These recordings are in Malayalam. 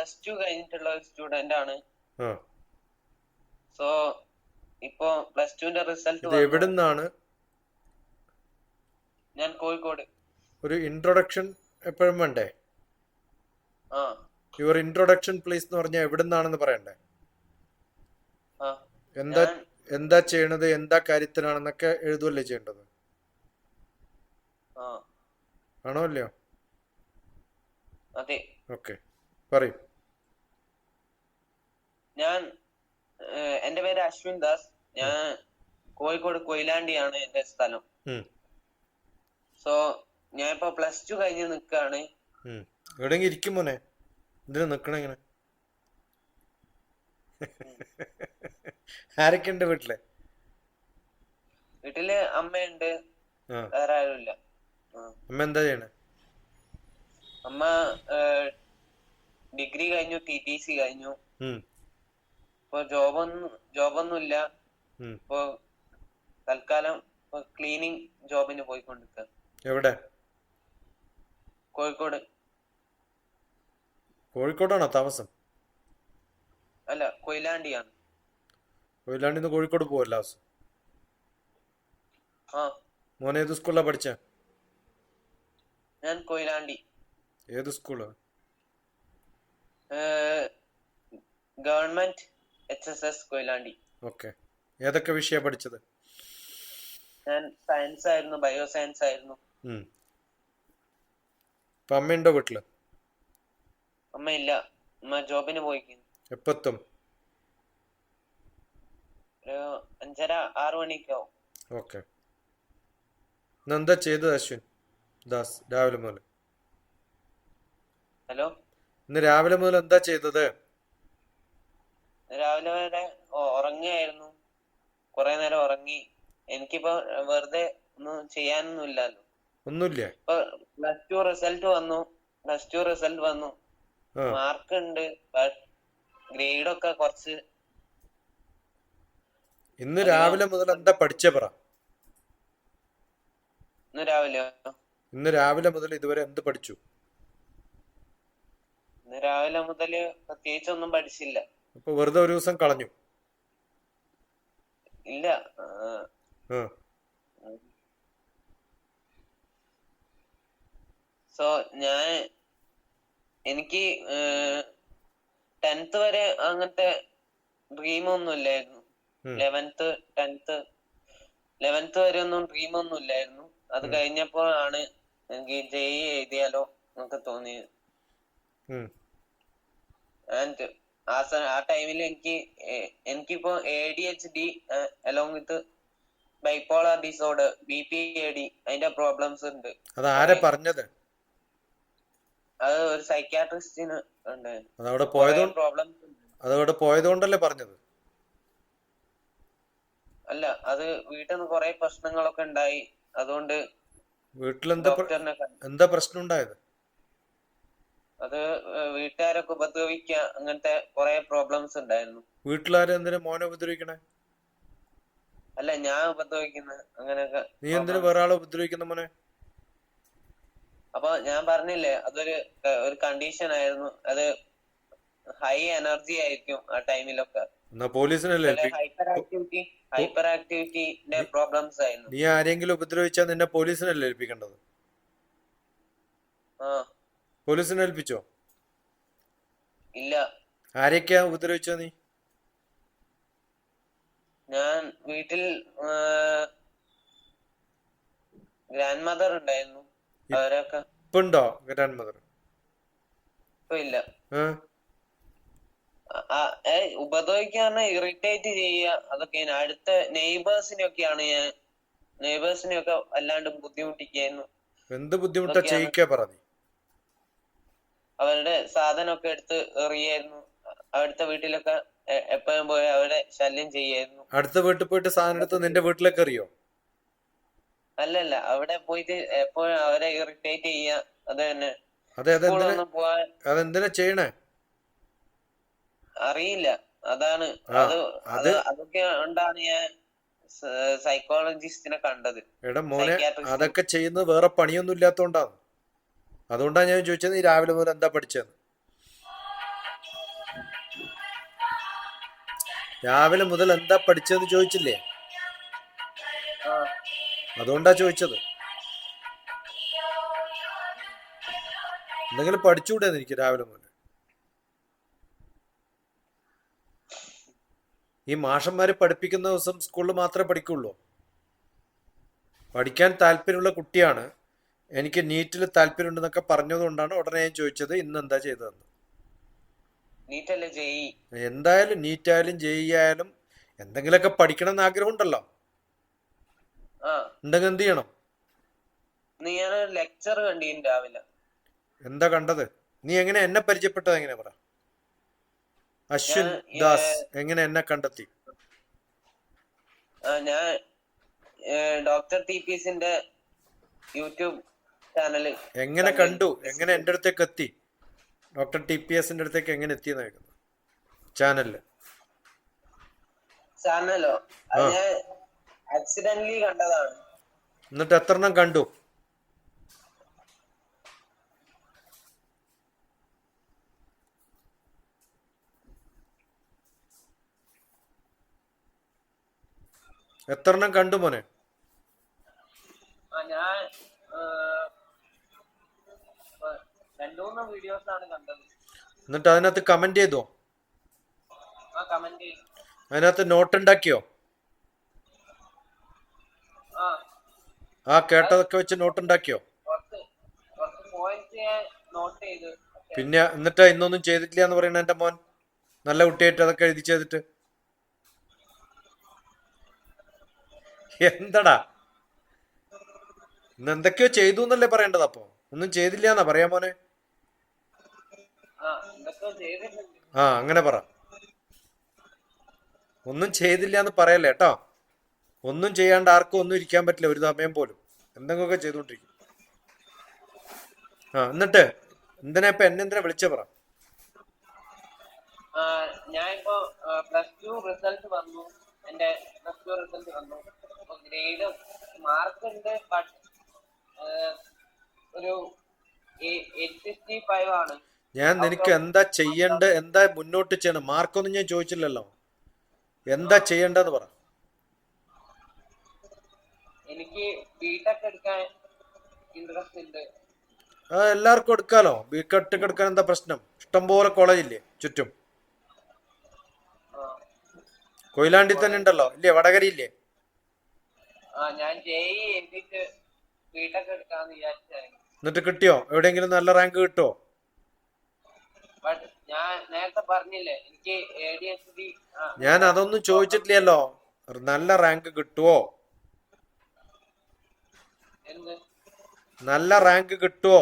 പ്ലസ് ടു കഴിഞ്ഞിട്ടുള്ള ഒരു സ്റ്റുഡന്റ് ആണ്. സോ ഇപ്പോ പ്ലസ് ടുവിന്റെ റിസൾട്ട് എവിടുന്നാണ്? ഞാൻ കോഴിക്കോട്. ഒരു ഇൻട്രൊഡക്ഷൻ എപ്പോഴും വേണ്ടേ? യുവർ ഇൻട്രൊഡക്ഷൻ പ്ലീസ് എന്ന് പറഞ്ഞാൽ എവിടുന്നാണെന്ന് പറയണ്ടേ? എന്താ എന്താ ചെയ്യണത്? എന്താ കാര്യത്തിനാണെന്നൊക്കെ എഴുതുവല്ലേ ചെയ്യേണ്ടത്? ആണോ അല്ലയോ ഓക്കെ പറയൂ. ഞാൻ എന്റെ പേര് അശ്വിൻ ദാസ്. ഞാൻ കോഴിക്കോട് കൊയിലാണ്ടിയാണ് എന്റെ സ്ഥലം. സോ ഞാൻ ഇപ്പൊ പ്ലസ് ടു കഴിഞ്ഞ് നിക്കാണ്. എവിടെയെങ്കിലും ഇരിക്കും മോനെ. എന്തിനാ നിക്കണ ഇങ്ങനെ? ആരൊക്കെ ഉണ്ട് വീട്ടിൽ? വീട്ടിൽ അമ്മയുണ്ട്. വേറെ ആരുമില്ല. അമ്മ എന്താ ചെയ്യണേ? അമ്മ ഡിഗ്രി കഴിഞ്ഞു ടി ടി സി കഴിഞ്ഞു. ഇപ്പൊ ജോബൊന്നും ജോബൊന്നുമില്ല. ഇപ്പൊ തൽക്കാലം ക്ലീനിങ് ജോബിന് പോയിക്കൊണ്ടിരിക്കുക എവിടെ? കോഴിക്കോട്. കോഴിക്കോടാണോ താമസം? അല്ല കൊയിലാണ്ടിയാണ്. കൊയിലാണ്ടിന്ന് കോഴിക്കോട് പോവല്ല ആ. മോനെ ഏത് സ്കൂളിലാ പഠിച്ച? ഞാൻ കൊയിലാണ്ടി. ഏത് school? Government H S S Koyilandy. Okay. ഏതൊക്കെ വിഷയ പഠിച്ചത്? ഞാൻ സയൻസ് ആയിരുന്നു ബയോ സയൻസ് ആയിരുന്നു. ഇപ്പൊ അമ്മയുണ്ടോ വീട്ടിൽ? അമ്മയില്ല. അമ്മ ജോബിന് പോയിക്കുന്നു. എപ്പത്തും? ഒരു അഞ്ചര ആറു മണിക്കോ ഓക്കെ. എന്താ ചെയ്തത് അശ്വിൻ? ദാസ് രാവിലെ മുതൽ ഹലോ? ഇന്ന് രാവിലെ മുതൽ എന്താ ചെയ്തത്? രാവിലെ വരെ ഉറങ്ങിയായിരുന്നു. കുറെ നേരം ഉറങ്ങി. എനിക്കിപ്പോ വെറുതെ ഒന്നും ചെയ്യാനൊന്നും ഇല്ലല്ലോ ഒന്നുമില്ല. ഇപ്പൊ പ്ലസ് ടു റിസൾട്ട് വന്നു. പ്ലസ് ടു റിസൾട്ട് വന്നു. മാർക്ക് ഉണ്ട് ഗ്രേഡ് ഒക്കെ കുറച്ച്. ഇന്ന് രാവിലെ മുതൽ എന്താ പഠിച്ചേ പറ. ഇന്ന് രാവിലെ ഇന്ന് രാവിലെ മുതൽ ഇതുവരെ എന്ത് പഠിച്ചു? ഇന്ന് രാവിലെ മുതൽ പ്രത്യേകിച്ചൊന്നും പഠിച്ചില്ല. അപ്പൊ വെറുതെ ഒരു ദിവസം കളഞ്ഞു? ഇല്ല സോ ഞാൻ എനിക്ക് ടെൻത്ത് വരെ അങ്ങനത്തെ ഡ്രീം ഒന്നും ഇല്ലായിരുന്നു. ലെവൻത്ത് ടെൻത്ത് ലെവൻത്ത് വരെ ഒന്നും ഡ്രീം ഒന്നും ഇല്ലായിരുന്നു. അത് കഴിഞ്ഞപ്പോ ആണ് എനിക്ക് ജെയ് എഴുതിയാലോ എന്നൊക്കെ തോന്നിയത്. ആൻഡ് ആ ആ ടൈമിൽ എനിക്ക് എനിക്കിപ്പോ A D H D along with bipolar disorder B P A D അതിന്റെ പ്രോബ്ലംസ് ഉണ്ട്. അത് ആരെ പറഞ്ഞത്? അത് ഒരു സൈക്യാട്രിസ്റ്റിന് ഉണ്ട്. അതവിടെ പോയതുകൊണ്ട് പ്രോബ്ലംസ് ഉണ്ട്. അതവിടെ പോയതുകൊണ്ടല്ലേ പറഞ്ഞത്? അല്ല അത് വീട്ടിൽ നിന്ന് കുറെ പ്രശ്നങ്ങളൊക്കെ ഉണ്ടായി. അതുകൊണ്ട് വീട്ടിലെന്താ പ്ര- എന്താ പ്രശ്നം ഉണ്ടായത്? അത് വീട്ടുകാരൊക്കെ ഉപദ്രവിക്കുക അങ്ങനത്തെ കുറെ പ്രോബ്ലംസ് ഉണ്ടായിരുന്നു. വീട്ടിലാരെ എന്തിനാ മോനെ ഉപദ്രവിക്കണേ? അല്ല ഞാൻ ഉപദ്രവിക്കുന്ന അങ്ങനെയൊക്കെ നീ എന്തിനു വേറെ ഉപദ്രവിക്കുന്ന മോനെ? അപ്പൊ ഞാൻ പറഞ്ഞില്ലേ അതൊരു ഒരു കണ്ടീഷൻ ആയിരുന്നു. അത് ഹൈ എനർജി ആയിരിക്കും ആ ടൈമിലൊക്കെ പോലീസിനല്ലേ ഹൈപ്പർ ആക്ടിവിറ്റി ഹൈപ്പർ ആക്ടിവിറ്റിന്റെ പ്രോബ്ലംസ് ആയിരുന്നു. നീ ആരെങ്കിലും ഉപദ്രവിച്ചാൽ നിന്നെ പോലീസിനല്ലേ ഏൽപ്പിക്കേണ്ടത്? ആ. പോലീസിനെ ഏൽപ്പിച്ചോ? ഇല്ല. ആരെയൊക്കെയാ ഉപദ്രവിച്ചോ നീ? ഞാൻ വീട്ടിൽ ഗ്രാൻഡ് മദർ ഉണ്ടായിരുന്നു. അവരൊക്കെ. ഇപ്പൊ ഉണ്ടോ ഗ്രാൻഡ് മദർ ഇപ്പൊ ഇല്ല ഉപദ്രവിക്കാൻ ഇറിറ്റേറ്റ് ചെയ്യുക അതൊക്കെയാണ് അടുത്ത നെയ്ബേഴ്സിനെയൊക്കെയാണ് ഞാൻ നെയ്ബേഴ്സിനെയൊക്കെ അല്ലാണ്ട് ബുദ്ധിമുട്ടിക്കായിരുന്നു എന്ത് ബുദ്ധിമുട്ടാ. ചെയ്യിക്കാ പറ നീ? അവരുടെ സാധനമൊക്കെ എടുത്ത് എറിയായിരുന്നു. അടുത്ത വീട്ടിലൊക്കെ എപ്പോഴും പോയി അവരെ ശല്യം ചെയ്യായിരുന്നു. അടുത്ത വീട്ടിൽ പോയിട്ട് സാധനം എടുത്ത് നിന്റെ വീട്ടിലേക്ക് എറിയോ? അല്ലല്ല അവിടെ പോയിട്ട് എപ്പോഴും അവരെ ഇറിറ്റേറ്റ് ചെയ്യുക അത് തന്നെ. അതെ അതെന്തിനാ? ചെയ്യണേ? അറിയില്ല. അതാണ്. അത് അത് അത് അതൊക്കെ കൊണ്ടാണ് ഞാൻ സൈക്കോളജിസ്റ്റിനെ കണ്ടത്. എടാ മോനെ അതൊക്കെ ചെയ്യുന്നത് വേറെ പണിയൊന്നും ഇല്ലാത്തോണ്ടാണ് അതുകൊണ്ടാണ് ഞാൻ ചോദിച്ചത് നീ രാവിലെ മുതൽ എന്താ പഠിച്ചതെന്ന് രാവിലെ മുതൽ എന്താ പഠിച്ചതെന്ന് ചോദിച്ചില്ലേ? അതുകൊണ്ടാ ചോദിച്ചത്. എന്തെങ്കിലും പഠിച്ചുകൂടെ എനിക്ക് രാവിലെ മുതൽ. ഈ മാഷന്മാര് പഠിപ്പിക്കുന്ന ദിവസം സ്കൂളിൽ മാത്രമേ പഠിക്കുള്ളൂ. പഠിക്കാൻ താല്പര്യമുള്ള കുട്ടിയാണ് എനിക്ക് നീറ്റിൽ താല്പര്യമുണ്ടെന്നൊക്കെ പറഞ്ഞതുകൊണ്ടാണ് ഉടനെ ഞാൻ ചോദിച്ചത് ഇന്ന് എന്താ ചെയ്തതെന്ന്. എന്തായാലും നീറ്റായാലും ആയാലും എന്തെങ്കിലുമൊക്കെ പഠിക്കണം എന്ന് ആഗ്രഹം ഉണ്ടല്ലോ ഉണ്ടെങ്കിൽ എന്ത് ചെയ്യണം? ലെക്ചർ രാവിലെ. എന്താ കണ്ടത്? നീ എങ്ങനെ എന്നെ പരിചയപ്പെട്ടത് എങ്ങനെ പറ. അശ്വിൻ ദാസ് എങ്ങനെ എന്നെ കണ്ടെത്തി? ഞാൻ doctor T P YouTube channel. എങ്ങനെ കണ്ടു? എങ്ങനെ എന്റെ അടുത്തേക്ക് എത്തി? ഡോക്ടർ ടി പി എസിന്റെ അടുത്തേക്ക് എങ്ങനെ എത്തിയെന്ന് കേൾക്കുന്നു ചാനലിൽ. ചാനലോ. ആക്സിഡന്റലി കണ്ടതാണ്. എന്നിട്ട് എത്ര എണ്ണം കണ്ടു? എത്ര എണ്ണം കണ്ടു മോനെ? ഞാൻ മൂന്ന് വീഡിയോസ് ആണ് കണ്ടത്. എന്നിട്ട് അതിനകത്ത് കമന്റ് ചെയ്തോ? ആ കമന്റ് ചെയ്തു അതിനകത്ത് നോട്ട് ഉണ്ടാക്കിയോ? ആ. ആ കേട്ടതൊക്കെ വെച്ച് നോട്ട് ഉണ്ടാക്കിയോ? കുറച്ച് കുറച്ച് പോയിന്റ്സ് ഞാൻ നോട്ട് ചെയ്തു. പിന്നെ എന്നിട്ട് ഇന്നൊന്നും ചെയ്തിട്ടില്ല എന്ന് പറയുന്ന എന്റെ മോൻ. നല്ല കുട്ടിയായിട്ട് അതൊക്കെ എഴുതി ചെയ്തിട്ട്. എന്തടാ? ഇന്ന് എന്തൊക്കെയോ ചെയ്തു എന്നല്ലേ പറയേണ്ടത് അപ്പോ ഒന്നും ചെയ്തില്ല എന്നാ പറയാ മോനെ. ആ അങ്ങനെ പറ. ഒന്നും ചെയ്തില്ല എന്ന് പറയല്ലേ കേട്ടോ? ഒന്നും ചെയ്യാണ്ട് ആർക്കും ഒന്നും ഇരിക്കാൻ പറ്റില്ല ഒരു സമയം പോലും. എന്തെങ്കിലുമൊക്കെ ചെയ്തുകൊണ്ടിരിക്കും. ആ എന്നിട്ട് എന്തിനാ ഇപ്പൊ എന്നെ എന്തിനാ വിളിച്ച പറ? ഞാനിപ്പോ പ്ലസ് റിസൾട്ട് വന്നു. പ്ലസ് റിസൾട്ട് വന്നു. മാർക്ക് ഉണ്ട് ഒരു എയ്റ്റ് സിക്സ്റ്റി ഫൈവ് ആണ്. ഞാൻ നിനക്ക് എന്താ ചെയ്യണ്ട എന്താ മുന്നോട്ട് ചെയ്യണം? മാർക്കൊന്നും ഞാൻ ചോദിച്ചില്ലല്ലോ. എന്താ ചെയ്യണ്ടെന്ന് പറ. എനിക്ക് ബിടെക് എടുക്കാൻ ഇൻട്രസ്റ്റ് ഉണ്ട്. ആ എല്ലാവർക്കും എടുക്കാലോ? ബിടെക് എടുക്കാൻ എന്താ പ്രശ്നം? ഇഷ്ടംപോലെ കോളേജില്ലേ ചുറ്റും. കൊയിലാണ്ടി തന്നെ ഉണ്ടല്ലോ. ഇല്ലേ വടകര ഇല്ലേ വിചാരിച്ചായിരുന്നു എന്നിട്ട് കിട്ടിയോ? എവിടെയെങ്കിലും നല്ല റാങ്ക് കിട്ടുമോ ഞാൻ നേരത്തെ പറഞ്ഞില്ലേ എനിക്ക് എ ഡി എസ് ഡി ഞാൻ അതൊന്നും ചോദിച്ചിട്ടില്ലല്ലോ. നല്ല റാങ്ക് കിട്ടുവോ? നല്ല റാങ്ക് കിട്ടുവോ?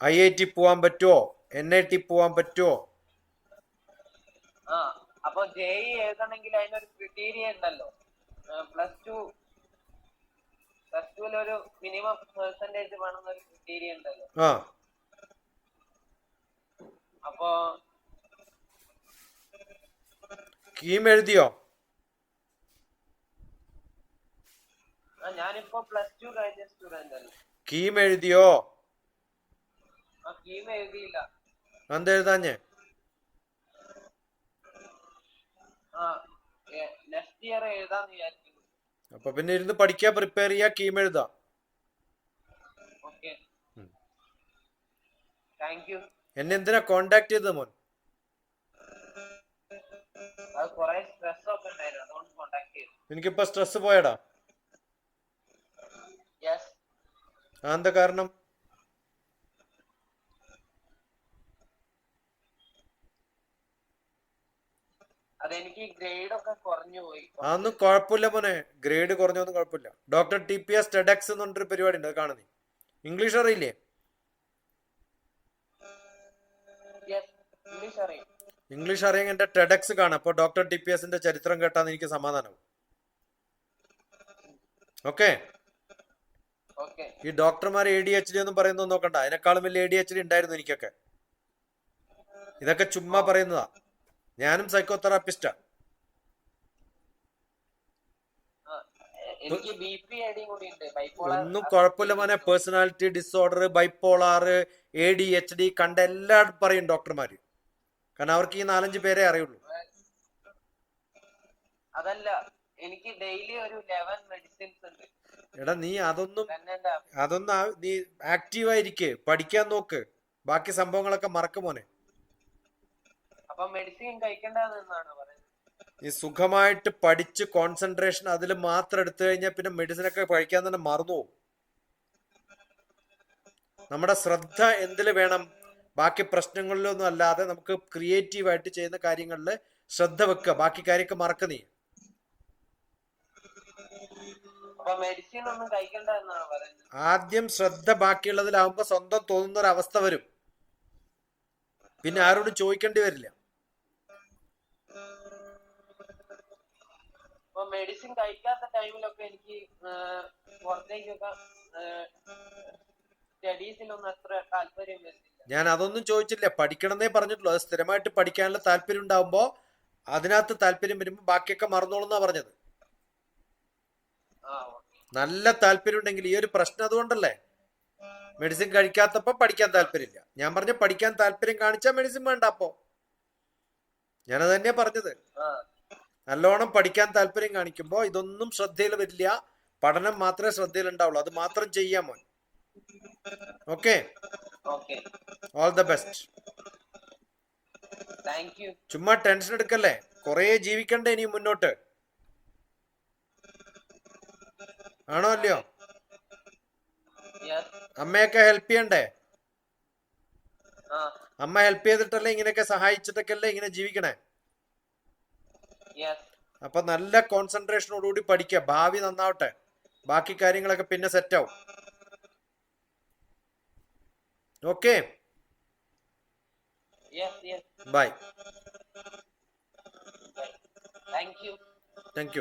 ഐ ഐ ടി പോവാൻ പറ്റുമോ എൻ ഐ ടി പോവാൻ പറ്റുമോ അപ്പൊ ജെഇ എഴുതണമെങ്കിൽ അതിനൊരു ക്രിറ്റീരിയ ഉണ്ടല്ലോ. പ്ലസ് ടു പ്ലസ് ടുവിൽ ഒരു മിനിമം പെർസെന്റേജ് വേണമെന്നൊരു ക്രിറ്റീരിയ ഉണ്ടല്ലോ. അപ്പൊ കീം എഴുതിയോ? ഞാനിപ്പോ പ്ലസ് ടു കഴിഞ്ഞ സ്റ്റുഡന്റ് അല്ലേ കീം എഴുതിയോ? കീം എഴുതിയില്ല. എന്തെഴുതാഞ്ഞേ നെക്സ്റ്റ് ഇയർ എഴുതാന്ന് വിചാരിക്കുന്നു. അപ്പൊ പിന്നെ ഇരുന്ന് പഠിക്കാൻ പ്രിപ്പയർ ചെയ്യാ കീം എഴുതാം. ഓക്കെ. താങ്ക് യു എന്നെ എന്തിനാ കോണ്ടാക്ട് ചെയ്തത് മോൻ? എനിക്കിപ്പോ സ്ട്രെസ് പോയടാ. എന്താ കാരണം? അതൊന്നും കുഴപ്പമില്ല മോനെ. ഗ്രേഡ് കുറഞ്ഞൊന്നും കുഴപ്പമില്ല. Doctor T P S TEDx എന്ന് പറഞ്ഞൊരു പരിപാടി ഉണ്ട് അത് കാണുന്നേ. ഇംഗ്ലീഷ് അറിയില്ലേ? ഇംഗ്ലീഷ് അറിയാം. ഇംഗ്ലീഷ് അറിയാൻ എന്റെ ടെഡക്സ് കാണാം അപ്പൊ ഡോക്ടർ ടി പി എസിന്റെ ചരിത്രം കേട്ടാന്ന് എനിക്ക് സമാധാനം. ഓക്കെ? ഈ ഡോക്ടർമാർ എ ഡി എച്ച് ഡി ഒന്നും പറയുന്നത് നോക്കണ്ട. അതിനേക്കാളും വലിയ എ ഡി എച്ച് ഡി ഉണ്ടായിരുന്നു എനിക്കൊക്കെ. ഇതൊക്കെ ചുമ്മാ പറയുന്നതാ. ഞാനും സൈക്കോതെറാപ്പിസ്റ്റാ ഒന്നും കുഴപ്പമില്ല മോനെ. Personality disorder bipolar A D H D കണ്ട എല്ലാം പറയും ഡോക്ടർമാര്. കാരണം അവർക്ക് ഈ നാലഞ്ച് പേരെ അറിയുള്ളൂ. അതല്ല എനിക്ക് ഡെയിലി ഒരു ലെവൻ മെഡിസിൻസ് ഉണ്ട്. എടാ നീ അതൊന്നും അതൊന്നും നീ ആക്റ്റീവ് ആയിരിക്കെ പഠിക്കാൻ നോക്ക്. ബാക്കി സംഭവങ്ങളൊക്കെ മറക്ക് മോനെ. അപ്പൊ മെഡിസിൻ കഴിക്കണ്ടെന്നാണ് പറയുന്നത്? നീ സുഖമായിട്ട് പഠിച്ച് കോൺസെൻട്രേഷൻ അതിൽ മാത്രം എടുത്തു കഴിഞ്ഞാൽ പിന്നെ മെഡിസിൻ ഒക്കെ കഴിക്കാൻ തന്നെ മറന്നു നമ്മുടെ ശ്രദ്ധ എന്തിൽ വേണം? ബാക്കി പ്രശ്നങ്ങളിലൊന്നും അല്ലാതെ നമുക്ക് ക്രിയേറ്റീവായിട്ട് ചെയ്യുന്ന കാര്യങ്ങളിൽ ശ്രദ്ധ വെക്കുക. ബാക്കി കാര്യമൊക്കെ മറക്ക നീ. ആദ്യം ശ്രദ്ധ ബാക്കിയുള്ളതിലാവുമ്പോ സ്വന്തം തോന്നുന്ന ഒരു അവസ്ഥ വരും. പിന്നെ ആരോടും ചോദിക്കേണ്ടി വരില്ല. മെഡിസിൻ കഴിക്കാത്ത ടൈമിലൊക്കെ എനിക്ക് പുറത്തേക്കൊക്കെ സ്റ്റഡീസിലൊന്നും അത്ര താല്പര്യം വരുന്നില്ല. ഞാൻ അതൊന്നും ചോദിച്ചില്ല പഠിക്കണമെന്നേ പറഞ്ഞിട്ടുള്ളൂ. അത് സ്ഥിരമായിട്ട് പഠിക്കാനുള്ള താല്പര്യം ഉണ്ടാവുമ്പോ അതിനകത്ത് താല്പര്യം വരുമ്പോൾ ബാക്കിയൊക്കെ മറന്നോളൂന്നാ പറഞ്ഞത്. നല്ല താല്പര്യം ഉണ്ടെങ്കിൽ ഈ ഒരു പ്രശ്നം അതുകൊണ്ടല്ലേ? മെഡിസിൻ കഴിക്കാത്തപ്പോ പഠിക്കാൻ താല്പര്യമില്ല. ഞാൻ പറഞ്ഞ പഠിക്കാൻ താല്പര്യം കാണിച്ചാൽ മെഡിസിൻ വേണ്ട അപ്പോ. ഞാനത് തന്നെയാ പറഞ്ഞത്. നല്ലോണം പഠിക്കാൻ താല്പര്യം കാണിക്കുമ്പോൾ ഇതൊന്നും ശ്രദ്ധയിൽ വരില്ല. പഠനം മാത്രമേ ശ്രദ്ധയിൽ ഉണ്ടാവുള്ളൂ. അത് മാത്രം ചെയ്യാൻ മോൻ. Okay okay all the best thank you ചുമ്മാ ടെൻഷൻ എടുക്കല്ലേ? കൊറേ ജീവിക്കണ്ടേ ഇനി മുന്നോട്ട്? ആണോ അല്ലയോ? അമ്മയൊക്കെ ഹെൽപ്പ് ചെയ്യണ്ടേ? അമ്മ ഹെൽപ്പ് ചെയ്തിട്ടല്ലേ ഇങ്ങനെയൊക്കെ സഹായിച്ചിട്ടൊക്കെ അല്ലേ ഇങ്ങനെ ജീവിക്കണേ? അപ്പൊ നല്ല കോൺസെൻട്രേഷനോടുകൂടി പഠിക്കുക. ഭാവി നന്നാവട്ടെ. ബാക്കി കാര്യങ്ങളൊക്കെ പിന്നെ സെറ്റ് ആവും. Okay. Yes, yes. Bye. Bye. Thank you. Thank you.